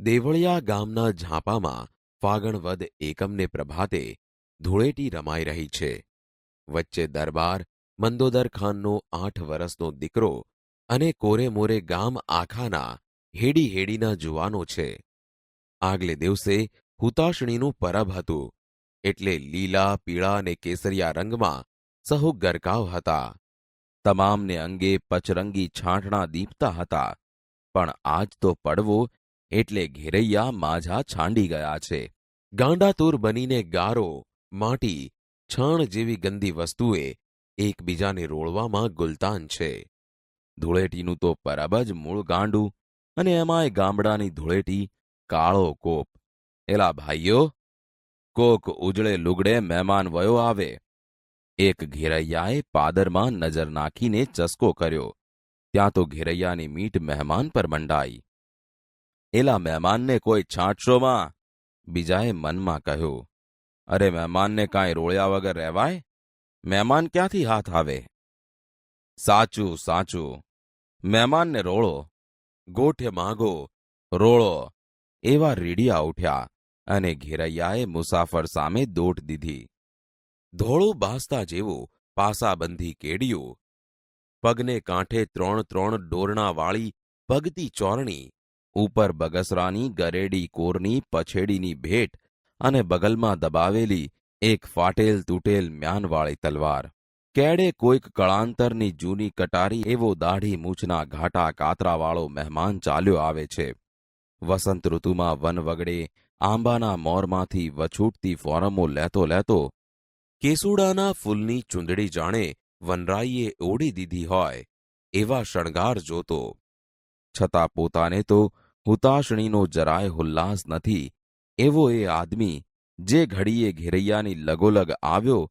દેવળિયા ગામના ઝાંપામાં ફાગણવદ એકમને પ્રભાતે ધૂળેટી રમાઈ રહી છે. વચ્ચે દરબાર મંદોદર ખાનનો આઠ વરસનો દીકરો અને કોરે મોરે ગામ આખાના હેડી હેડીના જુવાનો છે. આગલે દિવસે હુતાશણીનું પરબ હતું. એટલે લીલા, પીળા અને કેસરિયા રંગમાં સહુ ગરકાવ હતા. તમામને અંગે પચરંગી છાંટણા દીપતા હતા. પણ આજ તો પડવો એટલે ઘેરૈયા માઝા છાંડી ગયા છે. ગાંડાતુર બનીને ગારો, માટી, છાણ જેવી ગંદી વસ્તુએ એકબીજાને રોળવામાં ગુલતાન છે. ધૂળેટીનું તો પરબ જ મૂળ ગાંડું અને એમાંય ગામડાની ધૂળેટી કાળો કોપ. એલા ભાઈઓ, કોક ઉજળે લુગડે મહેમાન વયો આવે. એક ઘેરૈયાએ પાદરમાં નજર નાખીને ચસકો કર્યો. ત્યાં તો ઘેરૈયાની મીટ મહેમાન પર મંડાઈ. એલા મહેમાનને કોઈ છાંટશોમાં બીજાએ મનમાં કહ્યું, અરે મહેમાનને કાંઈ રોળ્યા વગર રહેવાય? મહેમાન ક્યાંથી હાથ આવે? સાચું સાચું. મહેમાનને રોળો, ગોઠે માગો, રોળો. એવા રીડિયા ઉઠ્યા અને ઘેરૈયાએ મુસાફર સામે દોટ દીધી. ધોળું બાસતા જેવું પાસાબંધી કેડિયું. પગને કાંઠે ત્રણ ત્રણ ડોરણાવાળી પગતી ચોરણી ઉપર બગસરાની, ગરેડી કોરની, પછેડીની ભેટ અને બગલમાં દબાવેલી એક ફાટેલ તૂટેલ મ્યાનવાળી તલવાર. કેડે કોઈક કળાંતરની જૂની કટારી એવો દાઢી મૂછના ઘાટા કાતરાવાળો મહેમાન ચાલ્યો આવે છે. વસંત ઋતુમાં વન વગડે આંબાના મોરમાંથી વછૂટતી ફોરમો લેતો લેતો કેસુડાના ફૂલની ચૂંદડી જાણે વનરાઈએ ઓડી દીધી હોય એવા શણગાર જોતો. છતાં પોતાને તો હુતાશણીનો જરાય હુલ્લાસ નથી. એવો એ આદમી જે ઘડીએ ઘેરૈયાની લગોલગ આવ્યો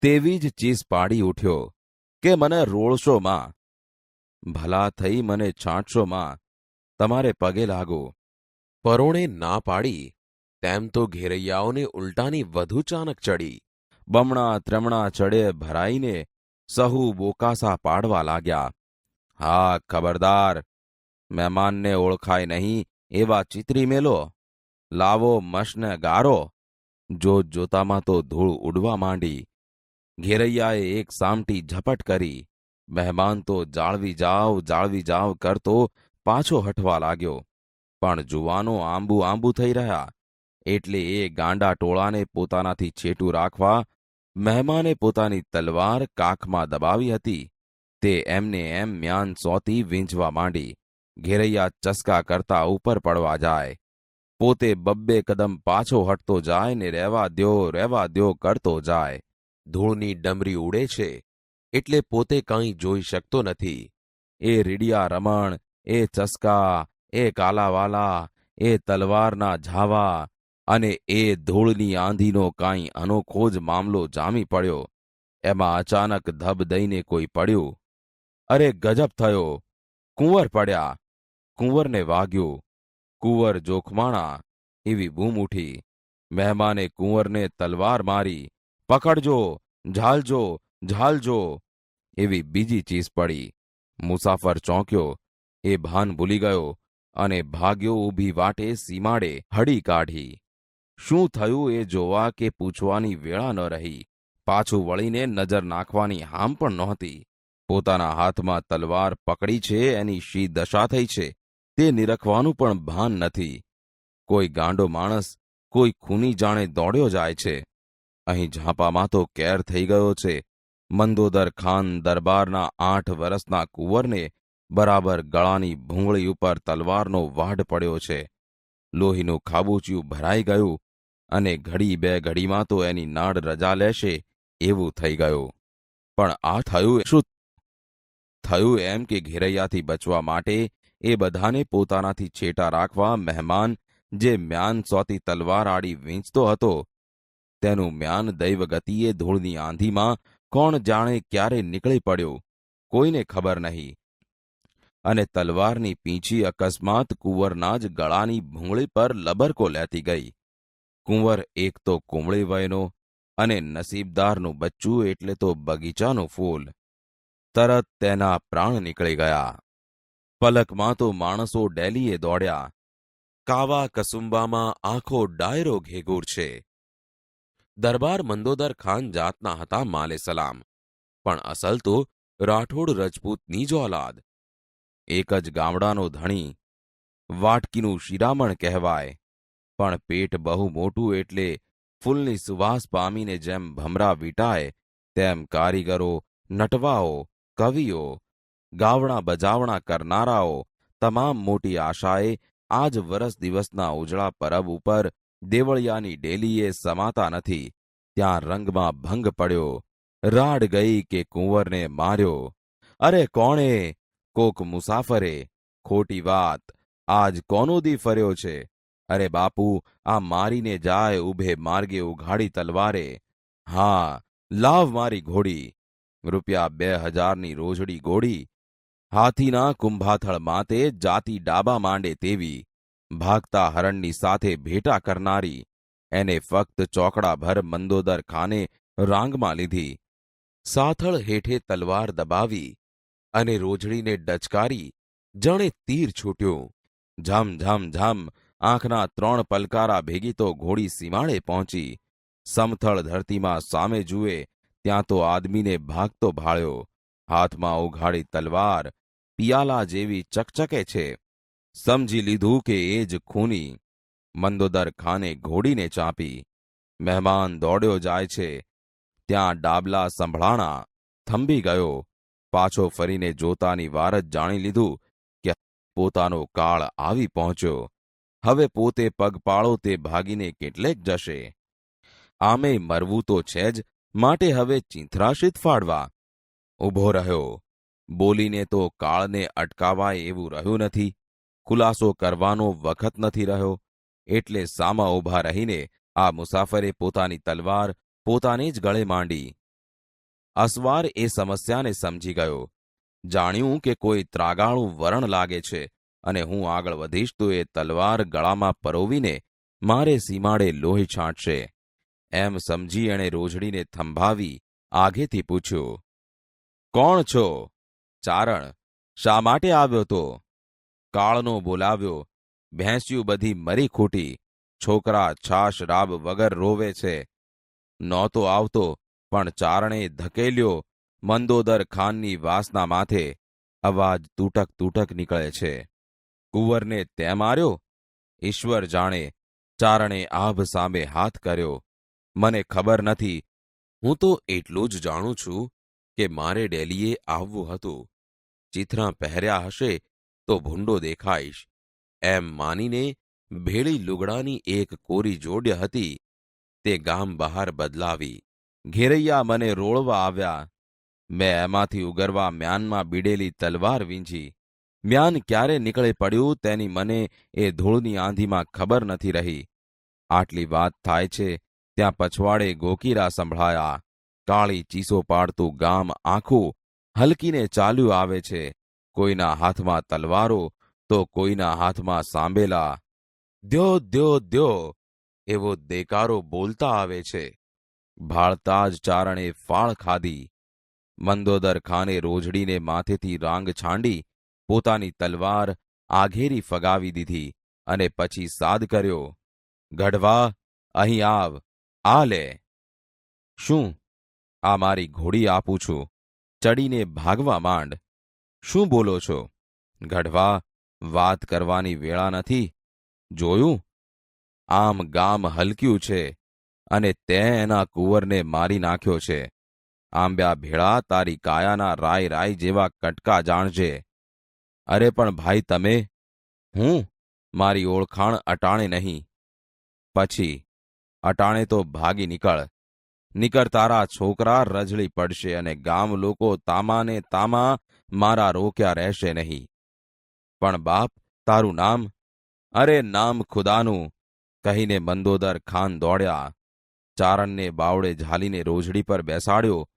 તેવી જ ચીસ પાડી ઉઠ્યો કે મને રોળશો માં. ભલા થઈ મને છાંટશો માં. તમારે પગે લાગો. પરોણે ના પાડી. તેમ તો ઘેરૈયાઓને ઉલટાની વધુ ચાનક ચડી. બમણા ત્રમણા ચડે ભરાઈને સહુ બોકાસા પાડવા લાગ્યા. હા, ખબરદાર. મહેમાનને ઓળખાય નહીં એવા ચિતરી મેલો. લાવો મશને ગારો. જોત જોતામાં તો ધૂળ ઉડવા માંડી. ઘેરૈયાએ એક સામટી ઝપટ કરી. મહેમાન તો જાળવી જાવ જાળવી જાવ કરતો પાછો હટવા લાગ્યો. પણ જુવાનો આંબુ આંબુ થઈ રહ્યા. એટલે એ ગાંડા ટોળાને પોતાનાથી છેટું રાખવા મહેમાને પોતાની તલવાર કાખમાં દબાવી હતી. તે એમને એમ મ્યાન સોતી વીંઝવા માંડી. ઘેરૈયા ચસકા કરતા ઉપર પડવા જાય. પોતે બબ્બે કદમ પાછો હટતો જાય ને રહેવા દ્યો રહેવા દ્યો કરતો જાય. ધૂળની ડમરી ઉડે છે, એટલે પોતે કાંઈ જોઈ શકતો નથી. એ રીડિયા રમણ, એ ચસકા, એ કાલાવાલા, એ તલવારના ઝાવા અને એ ધૂળની આંધીનો કાંઈ અનોખો જ મામલો જામી પડ્યો. એમાં અચાનક ધબ દઈને કોઈ પડ્યું. અરે ગજબ થયો. કુંવર પડ્યા. કુંવરને વાગ્યું. કુંવર જોખમાણા એવી બૂમ ઉઠી. મહેમાને કુંવરને તલવાર મારી, પકડજો, ઝાલજો ઝાલજો એવી બીજી ચીસ પડી. મુસાફર ચોંક્યો. એ ભાન ભૂલી ગયો અને ભાગ્યો ઊભી વાટે સીમાડે હડી કાઢી. શું થયું એ જોવા કે પૂછવાની વેળા ન રહી? પાછું વળીને નજર નાખવાની હામ પણ નહોતી. પોતાના હાથમાં તલવાર પકડી છે, એની શી દશા થઈ છે? તે નિરખવાનું પણ ભાન નથી. કોઈ ગાંડો માણસ કોઈ ખૂની જાણે દોડ્યો જાય છે. અહીં ઝાંપામાં તો કેર થઈ ગયો છે. મંદોદર ખાન દરબારના આઠ વર્ષના કુંવરને બરાબર ગળાની ભૂંગળી ઉપર તલવારનો વાઢ પડ્યો છે. લોહીનું ખાબુચિયું ભરાઈ ગયું અને ઘડી બે ઘડીમાં તો એની નાડ રજા લેશે એવું થઈ ગયું. પણ આ થયું શું? થયું એમ કે ઘેરૈયાથી બચવા માટે એ બધાને પોતાનાથી છેટા રાખવા મહેમાન જે મ્યાન સોતી તલવાર આડી વીંચતો હતો. તેનું મ્યાન દૈવગતિએ ધૂળની આંધીમાં કોણ જાણે ક્યારે નીકળી પડ્યું, કોઈને ખબર નહીં. અને તલવારની પીંછી અકસ્માત કુંવરના જ ગળાની ભૂંગળી પર લબરકો લેતી ગઈ. કુંવર એક તો કુંવળી વયનો અને નસીબદારનું બચ્ચું એટલે તો બગીચાનું ફૂલ. તરત તેના પ્રાણ નીકળી ગયા. પલકમાં તો માણસો ડેલીએ દોડ્યા. કાવા કસુંબામાં આખો ડાયરો ઘેગુર છે. દરબાર મંદોદર ખાન જાતના હતા માલે સલામ. પણ અસલ તો રાઠોડ રજપૂતની જ ઓલાદ એક જ ગામડાનો ધણી. વાટકીનું શિરામણ કહેવાય. પણ પેટ બહુ મોટું એટલે ફૂલની સુવાસ પામીને જેમ ભમરા વીટાય, તેમ કારીગરો, નટવાઓ, કવિઓ ગાવણા બજાવણા કરનારાઓ તમામ મોટી આશાએ આજ વરસ દિવસના ઉજળા પરબ ઉપર દેવળિયાની ડેલીએ સમાતા નથી. ત્યાં રંગમાં ભંગ પડ્યો. રાડ ગઈ કે કુંવરને માર્યો. અરે કોણે? કોક મુસાફરે. ખોટી વાત. આજ કોનો દી ફર્યો છે? અરે બાપુ, આ મારીને જાય ઊભે માર્ગે ઉઘાડી તલવારે. હા, લાવ મારી ઘોડી. રૂપિયા બે હજારની રોજડી ગોળી હાથીના કુંભાથળ માતે જાતી ડાબા માંડે તેવી, ભાગતા હરણની સાથે ભેટા કરનારી, એને ફક્ત ચોકડાભર મંદોદર ખાને રાંગમાં લીધી. સાથળ હેઠે તલવાર દબાવી અને રોજડીને ડચકારી, જણે તીર છૂટ્યું. ઝમ ઝમ ઝમ, આંખના ત્રણ પલકારા ભેગી તો ઘોડી સીમાડે પહોંચી. સમથળ ધરતીમાં સામે જુએ, ત્યાં તો આદમીને ભાગતો ભાળ્યો. હાથમાં ઉઘાડી તલવાર પિયાલા જેવી ચકચકે છે. સમજી લીધું કે એ જ ખૂની. મંદોદર ખાને ઘોડીને ચાંપી. મહેમાન દોડ્યો જાય છે. ત્યાં ડાબલા સંભળાણા થંભી ગયો. પાછો ફરીને જોતાની વાર જ જાણી લીધું કે પોતાનો કાળ આવી પહોંચ્યો. હવે પોતે પગપાળો તે ભાગીને કેટલેક જશે. આમે મરવું તો છે જ, માટે હવે ચીંથરાશિત ફાડવા. ઊભો રહ્યો. બોલીને તો કાળને અટકાવાય એવું રહ્યું નથી, ખુલાસો કરવાનો વખત નથી રહ્યો, એટલે સામા ઊભા રહીને આ મુસાફરે પોતાની તલવાર પોતાને જ ગળે માંડી. અસવાર એ સમસ્યાને સમજી ગયો. જાણ્યું કે કોઈ ત્રાગાળું વરણ લાગે છે અને હું આગળ વધીશ તો એ તલવાર ગળામાં પરોવીને મારે સીમાડે લોહી છાંટશે. એમ સમજી એણે રોજડીને થંભાવી આગેથી પૂછ્યું, કોણ છો? ચારણ, શા માટે આવ્યો તો? કાળનો બોલાવ્યો, ભેંસ્યું બધી મરી ખૂટી, છોકરા છાશ રાબ વગર રોવે છે. નહોતો આવતો, પણ ચારણે ધકેલ્યો મંદોદર ખાનની વાસના માથે, અવાજ તૂટક તૂટક નીકળે છે. કુંવરને તે માર્યો ઈશ્વર જાણે, ચારણે આભ સામે હાથ કર્યો. મને ખબર નથી. હું તો એટલું જ જાણું છું કે મારે ડેલીએ આવવું હતું. ચિત્રા પહેર્યા હશે તો ભૂંડો દેખાઈશ. એમ માનીને ભેળી લુગડાની એક કોરી જોડ્ય હતી. તે ગામ બહાર બદલાવી. ઘેરૈયા મને રોળવા આવ્યા. મેં એમાંથી ઉગરવા મ્યાનમાં બીડેલી તલવાર વીંજી. મ્યાન ક્યારે નીકળે પડ્યું તેની મને એ ધૂળની આંધીમાં ખબર નથી રહી. આટલી વાત થાય છે ત્યાં પછવાડે ગોકીરા સંભળાયા. કાળી ચીસો પાડતું ગામ આખું હલકીને ચાલ્યું આવે છે. કોઈના હાથમાં તલવારો, તો કોઈના હાથમાં સાંભેલા દ્યો દ્યો દ્યો, એવો દેકારો બોલતા આવે છે. ભાળતા જ ચારણે ફાળ ખાધી. મંદોદર ખાને રોજડીને માથેથી રાંગ છાંડી, પોતાની તલવાર આઘેરી ફગાવી દીધી અને પછી સાદ કર્યો. ગઢવા, અહીં આવ, આ લે. શું? આ મારી ઘોડી આપું છું. ચડીને ભાગવા માંડ. શું બોલો છો? ગઢવા, વાત કરવાની વેળા નથી. જોયું? આમ ગામ હલક્યું છે અને તે એના કુંવરને મારી નાખ્યો છે. આંબ્યા ભેળા તારી કાયાના રાય રાય જેવા કટકા જાણજે. અરે પણ ભાઈ તમે? હું? મારી ઓળખાણ અટાણે નહીં. પછી, અટાણે તો ભાગી નીકળ. નીકળ તારા છોકરા રજળી પડશે અને ગામ લોકો તામાને તામા મારા રોક્યા રહેશે નહીં. પણ બાપ, તારું નામ? અરે નામ ખુદાનું, કહીને મંદોદર ખાન દોડ્યા. ચારણને બાવડે ઝાલીને રોજડી પર બેસાડ્યો,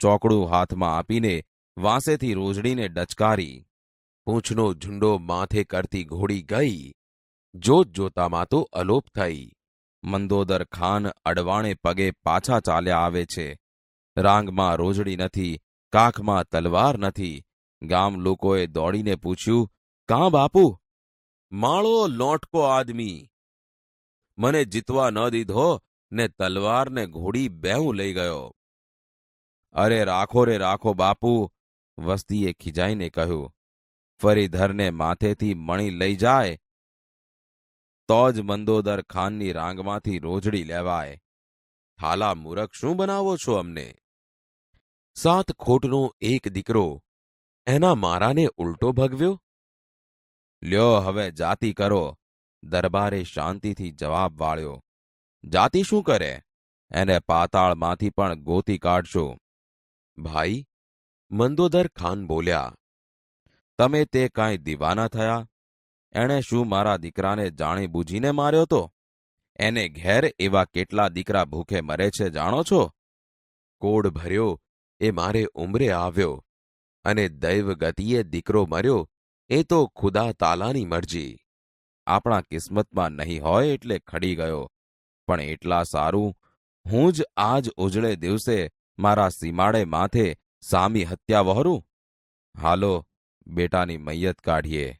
ચોકડું હાથમાં આપીને વાંસેથી રોજડીને ડચકારી. પૂંછનો ઝુંડો માથે કરતી ઘોડી ગઈ, જોત જોતામાં તો અલોપ થઈ. મંદોદર ખાન અડવાણે પગે પાછા ચાલ્યા આવે છે. રાંગમાં રોજડી નથી, કાખમાં તલવાર નથી. ગામ લોકોએ દોડીને પૂછ્યું, કાં બાપુ? માળો લોટકો આદમી. મને જીતવા ન દીધો, ને તલવારને ઘોડી બેહું લઈ ગયો. અરે રાખો રે, રાખો બાપુ, વસ્તીએ ખીજાઈને કહ્યું. ફરી ધરને માથેથી મણી લઈ જાય તો જ મંદોદર ખાનની રાંગમાંથી રોજડી લેવાય. થાલા મૂરખ શું બનાવો છો અમને? સાત ખોટનો એક દીકરો એના મારાને ઉલટો ભગવ્યો? લ્યો હવે જાતિ કરો. દરબારે શાંતિથી જવાબ વાળ્યો, જાતિ શું કરે? એને પાતાળમાંથી પણ ગોતી કાઢશો. ભાઈ, મંદોદર ખાન બોલ્યા, તમે તે કાંઈ દીવાના થયા? એણે શું મારા દીકરાને જાણી બૂજીને માર્યો તો? એને ઘેર એવા કેટલા દીકરા ભૂખે મરે છે જાણો છો? કોડ ભર્યો, એ મારે ઉંમરે આવ્યો અને દૈવ ગતિએ દીકરો મર્યો, એ તો ખુદા તાલાની મરજી. આપણા કિસ્મતમાં નહીં હોય એટલે ખડી ગયો, પણ એટલા સારું, હું જ આજ ઉજળે દિવસે મારા સીમાડે માથે સામી હત્યા વહરું? હાલો, બેટાની મૈયત કાઢીએ.